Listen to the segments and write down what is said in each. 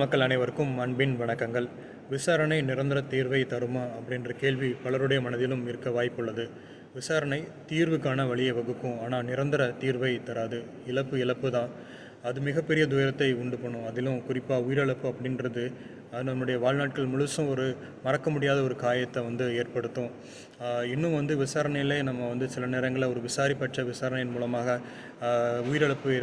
மக்கள் அனைவருக்கும் அன்பின் வணக்கங்கள். விசாரணை நிரந்தர தீர்வை தருமா அப்படின்ற கேள்வி பலருடைய மனதிலும் இருக்க வாய்ப்புள்ளது. விசாரணை தீர்வுக்கான வழியை வகுக்கும் ஆனால் நிரந்தர தீர்வை தராது. இழப்பு இழப்பு தான் அது மிகப்பெரிய துயரத்தை உண்டு பண்ணும். அதிலும் குறிப்பாக உயிரிழப்பு அப்படின்றது அது நம்முடைய வாழ்நாட்கள் முழுசும் ஒரு மறக்க முடியாத ஒரு காயத்தை வந்து ஏற்படுத்தும். இன்னும் வந்து விசாரணையிலே நம்ம வந்து சில நேரங்களில் ஒரு விசாரிப்பற்ற விசாரணையின் மூலமாக உயிரிழப்பு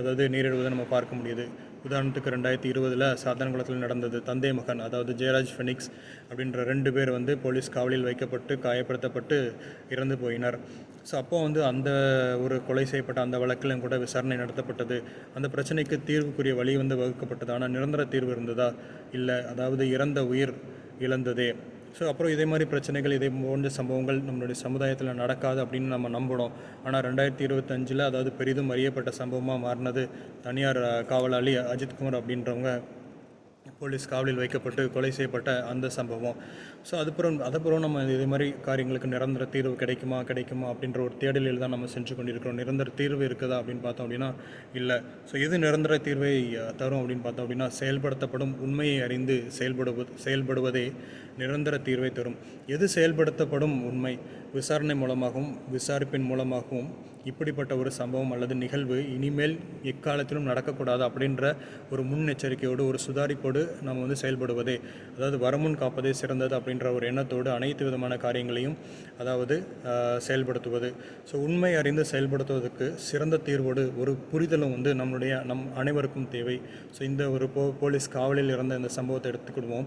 அதாவது நேரிடுவதை நம்ம பார்க்க முடியுது. உதாரணத்துக்கு ரெண்டாயிரத்தி இருபதில் சாத்தான்குளத்தில் நடந்தது தந்தை மகன் அதாவது ஜெயராஜ் ஃபெனிக்ஸ் அப்படின்ற ரெண்டு பேர் வந்து போலீஸ் காவலில் வைக்கப்பட்டு காயப்படுத்தப்பட்டு இறந்து போயினர். ஸோ அப்போ வந்து அந்த ஒரு கொலை செய்யப்பட்ட அந்த வழக்கிலும் கூட விசாரணை நடத்தப்பட்டது. அந்த பிரச்சனைக்கு தீர்வுக்குரிய வழி வந்து வகுக்கப்பட்டது. ஆனால் நிரந்தர தீர்வு இருந்ததா? இல்லை அதாவது இறந்த உயிர் இழந்ததே? ஸோ அப்புறம் இதே மாதிரி பிரச்சனைகள் இதே போன்ற சம்பவங்கள் நம்மளுடைய சமுதாயத்தில் நடக்காது அப்படின்னு நம்ம நம்பணும் ஆனால் ரெண்டாயிரத்தி இருபத்தஞ்சில் அதாவது பெரிதும் அறியப்பட்ட சம்பவமாக மாறினது தனியார் காவலாளி அஜித்குமார் அப்படின்றவங்க போலீஸ் காவலில் வைக்கப்பட்டு கொலை செய்யப்பட்ட அந்த சம்பவம். ஸோ அதுப்புறம் அதுப்புறம் நம்ம இதே மாதிரி காரியங்களுக்கு நிரந்தர தீர்வு கிடைக்குமா கிடைக்குமா அப்படின்ற ஒரு தேடலில் தான் நம்ம சென்று கொண்டிருக்கிறோம். நிரந்தர தீர்வு இருக்குதா அப்படின்னு பார்த்தோம் அப்படின்னா இல்லை. ஸோ எது நிரந்தர தீர்வை தரும் அப்படின்னு பார்த்தோம் அப்படின்னா செயல்படுத்தப்படும் உண்மையை அறிந்து செயல்படுவது செயல்படுவதே நிரந்தர தீர்வை தரும். எது செயல்படுத்தப்படும் உண்மை? விசாரணை மூலமாகவும் விசாரிப்பின் மூலமாகவும் இப்படிப்பட்ட ஒரு சம்பவம் அல்லது நிகழ்வு இனிமேல் எக்காலத்திலும் நடக்கக்கூடாது அப்படின்ற ஒரு முன்னெச்சரிக்கையோடு ஒரு சுதாரிப்போடு நம்ம வந்து செயல்படுவதே அதாவது வரமுன் காப்பதே சிறந்தது அப்படின்ற ஒரு எண்ணத்தோடு அனைத்து விதமான காரியங்களையும் அதாவது செயல்படுத்துவது. ஸோ உண்மை அறிந்து செயல்படுத்துவதற்கு சிறந்த தீர்வோடு ஒரு புரிதலும் வந்து நம்மளுடைய நம் அனைவருக்கும் தேவை. ஸோ இந்த ஒரு போ போலீஸ் காவலில் இறந்த இந்த சம்பவத்தை எடுத்துக்கிடுவோம்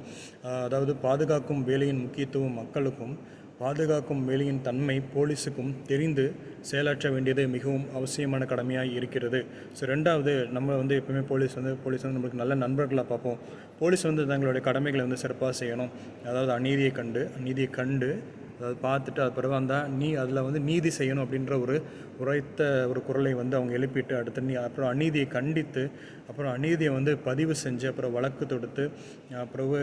அதாவது பாதுகாக்கும் வேலையின் முக்கியத்துவம் மக்களுக்கும் பாதுகாக்கும் வேலையின் தன்மை போலீஸுக்கும் தெரிந்து செயலாற்ற வேண்டியது மிகவும் அவசியமான கடமையாக இருக்கிறது. ஸோ ரெண்டாவது நம்ம வந்து எப்பவுமே போலீஸ் வந்து போலீஸ் வந்து நம்மளுக்கு நல்ல நண்பர்களாக பார்ப்போம். போலீஸ் வந்து தங்களுடைய கடமைகளை வந்து சிறப்பாக செய்யணும். அதாவது அநீதியை கண்டு அநீதியை கண்டு அதாவது பார்த்துட்டு அது பிறகு அந்த நீ அதில் வந்து நீதி செய்யணும் அப்படின்ற ஒரு உரைத்த ஒரு குரலை வந்து அவங்க எழுப்பிட்டு அடுத்து நீ அப்புறம் அநீதியை கண்டித்து அப்புறம் அநீதியை வந்து பதிவு செஞ்சு அப்புறம் வழக்கு தொடுத்து அப்புறம்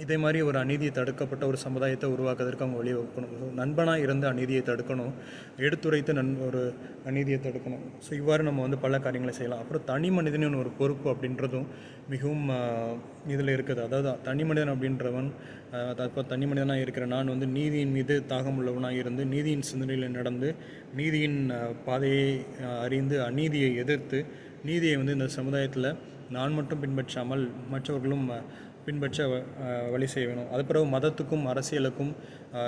இதே மாதிரி ஒரு அநீதியை தடுக்கப்பட்ட ஒரு சமுதாயத்தை உருவாக்குவதற்கு அவங்க வழிவகுக்கணும். நண்பனாக இருந்து அநீதியை தடுக்கணும். எடுத்துரைத்து நன் ஒரு அநீதியை தடுக்கணும். ஸோ இவ்வாறு நம்ம வந்து பல காரியங்களை செய்யலாம். அப்புறம் தனி மனிதனின் ஒரு பொறுப்பு அப்படின்றதும் மிகவும் இதில் இருக்குது. அதாவது தனி மனிதன் அப்படின்றவன் இப்போ தனி மனிதனாக இருக்கிற நான் வந்து நீதியின் மீது தாகம் உள்ளவனாக இருந்து நீதியின் சிந்தனையில் நடந்து நீதியின் பாதையை அறிந்து அநீதியை எதிர்த்து நீதியை வந்து இந்த சமுதாயத்தில் நான் மட்டும் பின்பற்றாமல் மற்றவர்களும் பின்பற்ற வழி செய்ய வேணும் அது பிறகு மதத்துக்கும் அரசியலுக்கும்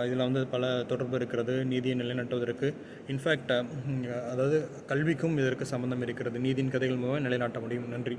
இதில் வந்து பல தொடர்பு இருக்கிறது நீதியை நிலைநாட்டுவதற்கு. இன்ஃபேக்ட் அதாவது கல்விக்கும் இதற்கு சம்பந்தம் இருக்கிறது. நீதியின் கதைகள் மூலம் நிலைநாட்ட முடியும். நன்றி.